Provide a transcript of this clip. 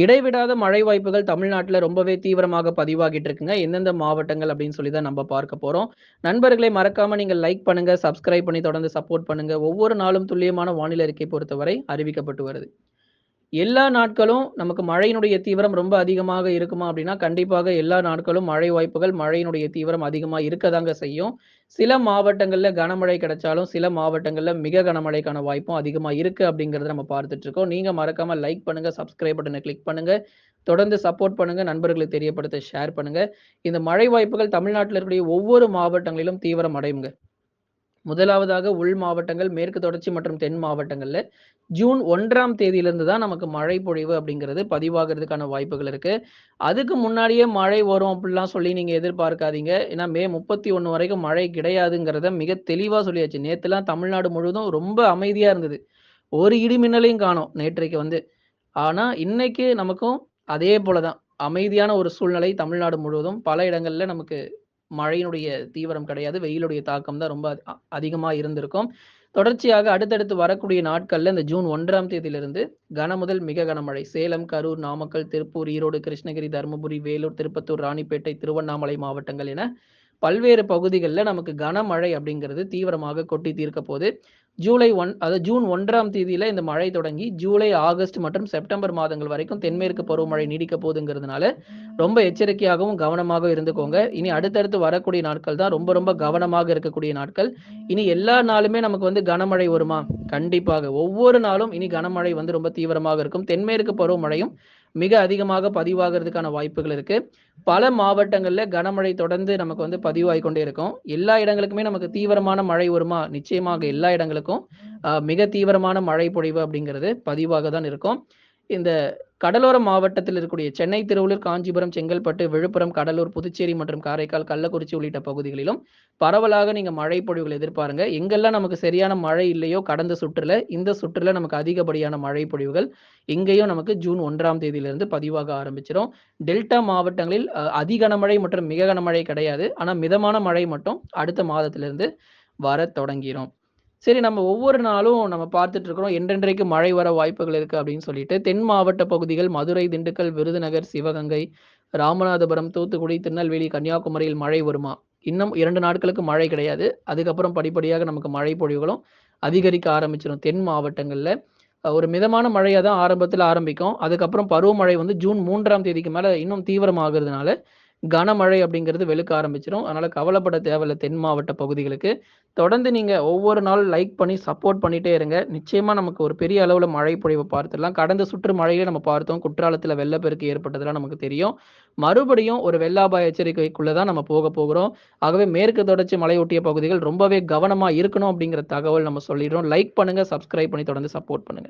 இடைவிடாத மழை வாய்ப்புகள் தமிழ்நாட்டுல ரொம்பவே தீவிரமாக பதிவாகிட்டு இருக்குங்க. எந்தெந்த மாவட்டங்கள் அப்படின்னு சொல்லி தான் நம்ம பார்க்க போறோம். நண்பர்களை மறக்காம நீங்க லைக் பண்ணுங்க, சப்ஸ்கிரைப் பண்ணி தொடர்ந்து சப்போர்ட் பண்ணுங்க. ஒவ்வொரு நாளும் துல்லியமான வானிலை அறிக்கை பொறுத்தவரை அறிவிக்கப்பட்டு வருது. எல்லா நாட்களும் நமக்கு மழையினுடைய தீவிரம் ரொம்ப அதிகமாக இருக்குமா அப்படின்னா, கண்டிப்பாக எல்லா நாட்களும் மழை வாய்ப்புகள், மழையினுடைய தீவிரம் அதிகமாக இருக்கதாங்க செய்யும். சில மாவட்டங்களில் கனமழை கிடைச்சாலும், சில மாவட்டங்களில் மிக கனமழைக்கான வாய்ப்பும் அதிகமாக இருக்கு அப்படிங்கிறத நம்ம பார்த்துட்டு இருக்கோம். நீங்க மறக்காம லைக் பண்ணுங்க, சப்ஸ்கிரைப் பட்டனை கிளிக் பண்ணுங்க. தொடர்ந்து சப்போர்ட் பண்ணுங்க. நண்பர்களுக்கு தெரியப்படுத்த ஷேர் பண்ணுங்க. இந்த மழை வாய்ப்புகள் தமிழ்நாட்டில் இருக்கக்கூடிய ஒவ்வொரு மாவட்டங்களிலும் தீவிரம் அடையுங்க. முதலாவதாக உள் மாவட்டங்கள், மேற்கு தொடர்ச்சி மற்றும் தென் மாவட்டங்களில் ஜூன் ஒன்றாம் தேதியிலிருந்து தான் நமக்கு மழை பொழிவு அப்படிங்கிறது பதிவாகிறதுக்கான வாய்ப்புகள் இருக்கு. அதுக்கு முன்னாடியே மழை வரும் அப்படிலாம் சொல்லி நீங்க எதிர்பார்க்காதீங்க. ஏன்னா மே 31 வரைக்கும் மழை கிடையாதுங்கிறத மிக தெளிவாக சொல்லியாச்சு. நேற்றுலாம் தமிழ்நாடு முழுவதும் ரொம்ப அமைதியா இருந்தது. ஒரு இடிமின்னலையும் காணும் நேற்றைக்கு வந்து. ஆனா இன்னைக்கு நமக்கும் அதே போலதான் அமைதியான ஒரு சூழ்நிலை தமிழ்நாடு முழுவதும். பல இடங்கள்ல நமக்கு மழையினுடைய தீவிரம் கிடையாது. வெயிலுடைய தாக்கம் தான் ரொம்ப அதிகமாக இருந்திருக்கும். தொடர்ச்சியாக அடுத்தடுத்து வரக்கூடிய நாட்களில் இந்த ஜூன் ஒன்றாம் தேதியிலிருந்து கன முதல் மிக கனமழை சேலம், கரூர், நாமக்கல், திருப்பூர், ஈரோடு, கிருஷ்ணகிரி, தருமபுரி, வேலூர், திருப்பத்தூர், ராணிப்பேட்டை, திருவண்ணாமலை மாவட்டங்கள் என பல்வேறு பகுதிகளில் நமக்கு கனமழை அப்படிங்கிறது தீவிரமாக கொட்டி தீர்க்க போது. ஜூலை ஒன் அதாவது ஜூன் ஒன்றாம் தேதியில இந்த மழை தொடங்கி ஜூலை, ஆகஸ்ட் மற்றும் செப்டம்பர் மாதங்கள் வரைக்கும் தென்மேற்கு பருவமழை நீடிக்க போதுங்கிறதுனால, ரொம்ப எச்சரிக்கையாகவும், கவனமாகவும் இருந்துக்கோங்க. இனி அடுத்தடுத்து வரக்கூடிய நாட்கள் தான் ரொம்ப ரொம்ப கவனமாக இருக்கக்கூடிய நாட்கள். இனி எல்லா நாளுமே நமக்கு வந்து கனமழை வருமா? கண்டிப்பாக. ஒவ்வொரு நாளும் இனி கனமழை வந்து ரொம்ப தீவிரமாக இருக்கும். தென்மேற்கு பருவமழையும் மிக அதிகமாக பதிவாகிறதுக்கான வாய்ப்புகள் இருக்கு. பல மாவட்டங்கள்ல கனமழை தொடர்ந்து நமக்கு வந்து பதிவாகி கொண்டே இருக்கும். எல்லா இடங்களுக்குமே நமக்கு தீவிரமான மழை வருமா? நிச்சயமாக எல்லா இடங்களுக்கும் இருக்கும் மிக தீவிரமான மழை பொழிவு அப்படிங்கிறது பதிவாக தான் இருக்கும். இந்த கடலோர மாவட்டத்தில் இருக்கக்கூடிய சென்னை, திருவள்ளூர், காஞ்சிபுரம், செங்கல்பட்டு, விழுப்புரம், கடலூர், புதுச்சேரி மற்றும் காரைக்கால், கள்ளக்குறிச்சி உள்ளிட்ட பகுதிகளிலும் பரவலாக நீங்கள் மழை பொழிவுகள் எதிர்பாருங்க. எங்கெல்லாம் நமக்கு சரியான மழை இல்லையோ கடந்த சுற்றுல, இந்த சுற்றுல நமக்கு அதிகப்படியான மழை பொழிவுகள் இங்கேயும் நமக்கு ஜூன் ஒன்றாம் தேதியிலிருந்து பதிவாக ஆரம்பிச்சிரும். டெல்டா மாவட்டங்களில் அதிக அதி கனமழை மற்றும் மிக கனமழை கிடையாது. ஆனால் மிதமான மழை மட்டும் அடுத்த மாதத்திலிருந்து வர தொடங்கிரும். சரி நம்ம ஒவ்வொரு நாளும் நம்ம பார்த்துட்டு இருக்கிறோம். என்றென்றைக்கு மழை வர வாய்ப்புகள் இருக்கு அப்படின்னு சொல்லிட்டு, தென் மாவட்ட பகுதிகள் மதுரை, திண்டுக்கல், விருதுநகர், சிவகங்கை, ராமநாதபுரம், தூத்துக்குடி, திருநெல்வேலி, கன்னியாகுமரியில் மழை வருமா? இன்னும் இரண்டு நாட்களுக்கு மழை கிடையாது. அதுக்கப்புறம் படிப்படியாக நமக்கு மழை பொழிவுகளும் அதிகரிக்க ஆரம்பிச்சிடும் தென் மாவட்டங்களில் ஒரு மிதமான மழையை தான் ஆரம்பத்தில் ஆரம்பிக்கும். அதுக்கப்புறம் பருவமழை வந்து ஜூன் மூன்றாம் தேதிக்கு மேலே இன்னும் தீவிரமாகிறதுனால கனமழை அப்படிங்கிறது வெளுக்க ஆரம்பிச்சிடும் அதனால கவலைப்பட தேவையில்ல தென் மாவட்ட பகுதிகளுக்கு. தொடர்ந்து நீங்க ஒவ்வொரு நாள் லைக் பண்ணி சப்போர்ட் பண்ணிட்டே இருங்க. நிச்சயமா நமக்கு ஒரு பெரிய அளவுல மழை பொழிவை பார்த்துடலாம். கடந்த சுற்று மழையில நம்ம பார்த்தோம். குற்றாலத்துல வெள்ளப்பெருக்கு ஏற்பட்டதெல்லாம் நமக்கு தெரியும். மறுபடியும் ஒரு வெள்ளாபாய எச்சரிக்கைக்குள்ள தான் நம்ம போக போகிறோம். ஆகவே மேற்கு தொடர்ச்சி மலையொட்டிய பகுதிகள் ரொம்பவே கவனமா இருக்கணும் அப்படிங்கிற தகவல் நம்ம சொல்லிடுறோம். லைக் பண்ணுங்க, சப்ஸ்கிரைப் பண்ணி தொடர்ந்து சப்போர்ட் பண்ணுங்க.